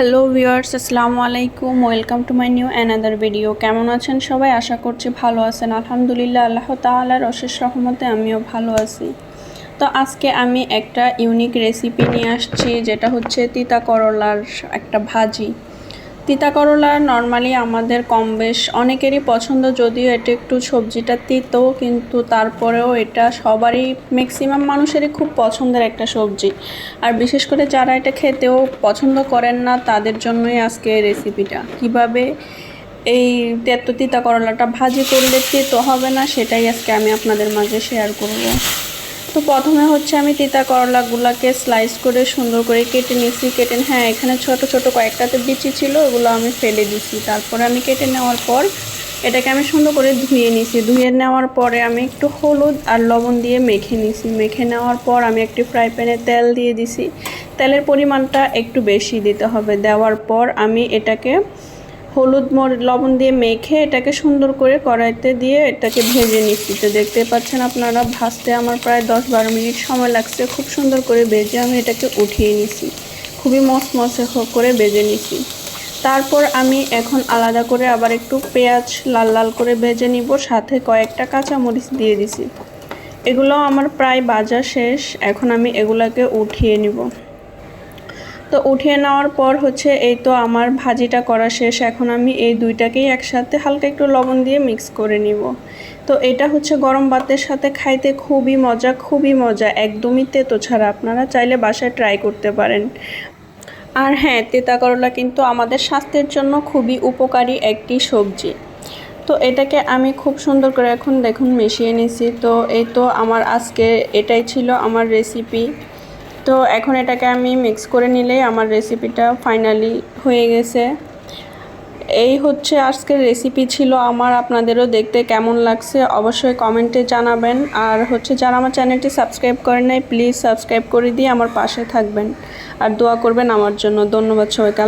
Hello viewers, আসসালামু আলাইকুম। Welcome to my new another video. কেমন আছেন সবাই? আশা করছি ভালো আছেন। আলহামদুলিল্লাহ, আল্লাহ তালার অশেষ রহমতে আমিও ভালো আছি। তো আজকে আমি একটা ইউনিক রেসিপি নিয়ে আসছি, যেটা হচ্ছে তিতা করলার একটা ভাজি। তিতা করলা নর্মালি আমাদের কম বেশ অনেকেরই পছন্দ, যদিও এটা একটু সবজিটা তিতো, কিন্তু তারপরেও এটা সবারই ম্যাক্সিমাম মানুষেরই খুব পছন্দের একটা সবজি। আর বিশেষ করে যারা এটা খেতেও পছন্দ করেন না, তাদের জন্যই আজকে রেসিপিটা কীভাবে এই তেতো তিতা করলাটা ভাজি করলে তিতো হবে না, সেটাই আজকে আমি আপনাদের মাঝে শেয়ার করব। তো প্রথমে হচ্ছে আমি তিতা করলাগুলোকে স্লাইস করে সুন্দর করে কেটে নিয়েছি। কেটে হ্যাঁ এখানে ছোট ছোট কয়েকটাতে বিচি ছিল, ওগুলো আমি ফেলে দিছি। তারপরে আমি কেটে নেওয়ার পর এটাকে আমি সুন্দর করে ধুয়ে নিছি। ধুয়ে নেওয়ার পরে আমি একটু হলুদ আর লবণ দিয়ে মেখে নিছি। মেখে নেওয়ার পর আমি একটি ফ্রাই প্যানে তেল দিয়ে দিছি। তেলের পরিমাণটা একটু বেশি দিতে হবে। দেওয়ার পর আমি এটাকে হলুদ মর লবণ দিয়ে মেখে এটাকে সুন্দর করে কড়াইতে দিয়ে এটাকে ভেজে নিচ্ছি। তো দেখতে পাচ্ছেন আপনারা, ভাজতে আমার প্রায় দশ বারো মিনিট সময় লাগছে। খুব সুন্দর করে ভেজে আমি এটাকে উঠিয়ে নিছি খুবই মসমসে করে ভেজে নিছি তারপর আমি এখন আলাদা করে আবার একটু পেঁয়াজ লাল লাল করে ভেজে নিব, সাথে কয়েকটা কাঁচামরিচ দিয়ে দিছি। এগুলো আমার প্রায় বাজা শেষ। এখন আমি এগুলাকে উঠিয়ে নিব। তো উঠিয়ে নেওয়ার পর হচ্ছে এই তো আমার ভাজিটা করা শেষ। এখন আমি এই দুইটাকেই একসাথে হালকা একটু লবণ দিয়ে মিক্স করে নিব। তো এটা হচ্ছে গরম ভাতের সাথে খাইতে খুবই মজা খুবই মজা। একদমই তেতো ছাড়া আপনারা চাইলে বাসায় ট্রাই করতে পারেন। আর হ্যাঁ তেতা করলা কিন্তু আমাদের স্বাস্থ্যের জন্য খুবই উপকারী একটি সবজি। তো এটাকে আমি খুব সুন্দর করে এখন দেখুন মিশিয়ে নিছি। তো এই তো আমার আজকে এটাই ছিল আমার রেসিপি তো এখন এটাকে আমি মিক্স করে নিলেই আমার রেসিপিটা ফাইনালি হয়ে গেছে। এই হচ্ছে আজকের রেসিপি ছিল আমার, আপনাদেরও দেখতে কেমন লাগছে অবশ্যই কমেন্টে জানাবেন। আর হচ্ছে যারা আমার চ্যানেলটি সাবস্ক্রাইব করে নেয় প্লিজ সাবস্ক্রাইব করে দিয়ে আমার পাশে থাকবেন। আর দোয়া করবেন আমার জন্য। ধন্যবাদ সবাইকে।